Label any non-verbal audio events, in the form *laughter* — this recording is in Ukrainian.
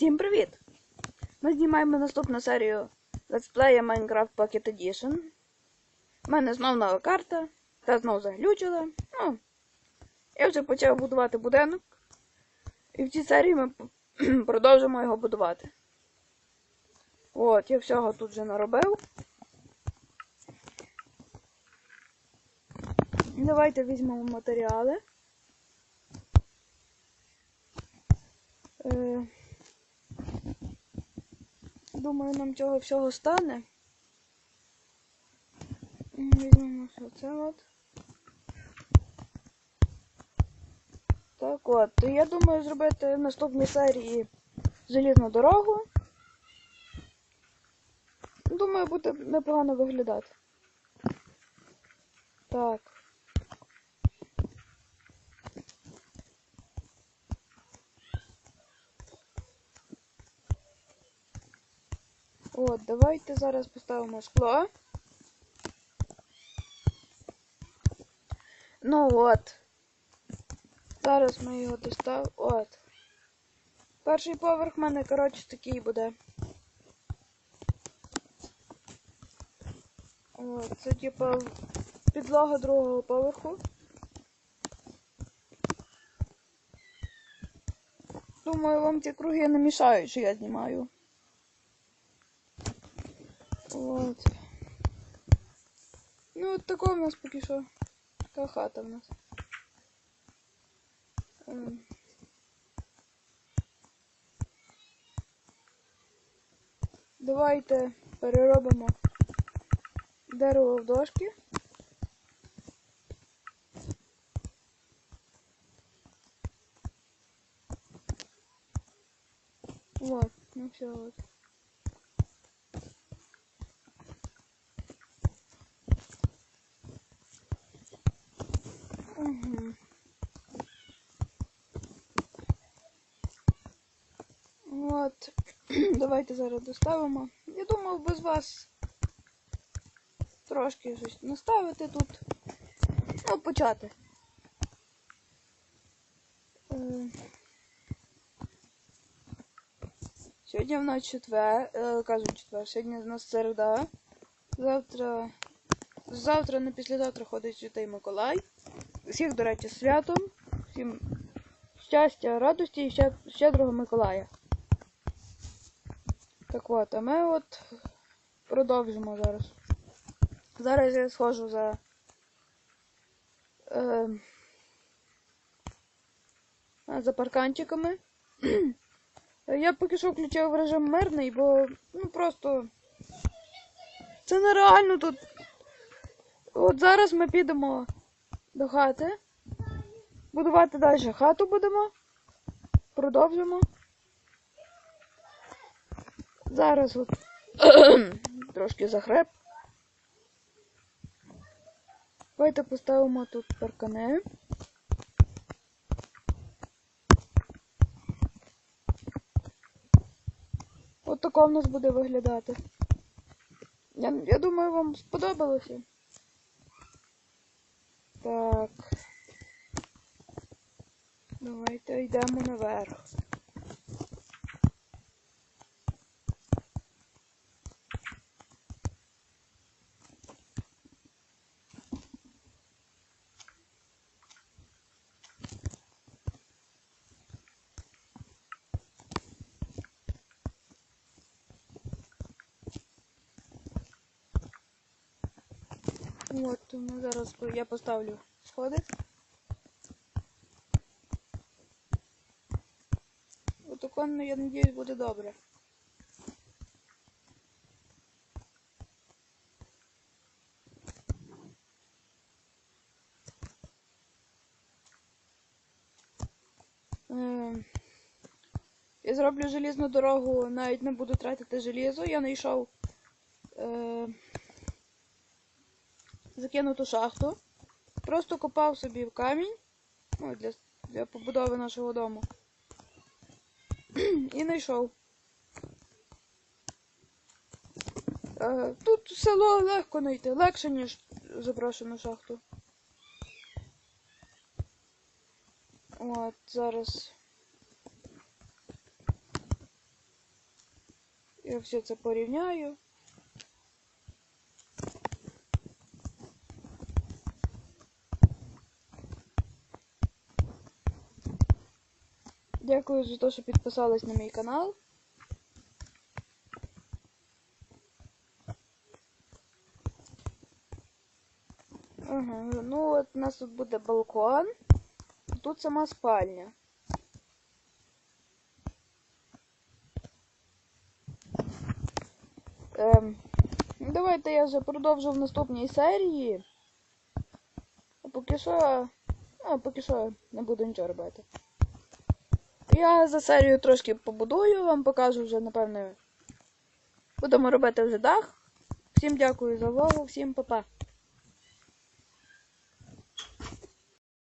Всім привіт! Ми знімаємо наступну серію летсплея Minecraft Pocket Edition. У мене знов нова карта, та знов заглючила. Ну, я вже почав будувати будинок. І в цій серії ми *clears throat* продовжимо його будувати. От, я всього тут вже наробив. Давайте візьмемо матеріали. Е, Думаю, нам цього всього стане. Візьмемо все це от. Так от, я думаю зробити в наступній серії залізну дорогу. Думаю, буде непогано виглядати. Так. От, давайте зараз поставимо скло. Ну от. Зараз ми його доставимо. От. Перший поверх в мене, коротше, такий буде. От, це типа підлога другого поверху. Думаю, вам ці круги не мішають, що я знімаю. От. Ну, от така в нас поки що. Така хата в нас. Давайте переробимо дерево в дошки. Вот, ну все вот. Угу. От. *clears throat* Давайте зараз доставимо. Я думав без вас трошки щось наставити тут. Ну, почати. Е, Сьогодні в нас четвер, е, кажу четвер, сьогодні в нас середа. Завтра. Завтра, не післязавтра ходить Святий Миколай. Всіх, до речі, святом. Всім щастя, радості і щедрого Миколая. Так от, а ми от продовжимо зараз. Зараз я схожу за. Е, за парканчиками. *clears throat* Я поки що включив в режим мирний, бо ну просто це нереально тут. От зараз ми підемо до хати. Будувати далі хату будемо. Продовжимо. Зараз от *coughs* трошки захреп. Давайте поставимо тут паркани. От тако в нас буде виглядати. Я, я думаю, вам сподобалося. Так. Давайте йдемо наверх. От, тому зараз я поставлю сходи. От оконно, я надіюсь, буде добре. Ем, Я зроблю желізну дорогу, навіть не буду тратити желізо. Я знайшов е, закинуту шахту. Просто копав собі в камінь ну, для, для побудови нашого дому. *clears throat* І знайшов. Е, Тут село легко знайти, легше, ніж заброшену шахту. От, зараз. Я все це порівняю. Дякую за те, що підписались на мій канал. Ну от у нас тут буде балкон. Тут сама спальня. Ем, ну, давайте я вже продовжу в наступній серії. А поки що. Ну, поки що не буду нічого робити. Я за серію трошки побудую, вам покажу вже, напевно. Будемо робити вже дах. Всім дякую за увагу, всім па-па.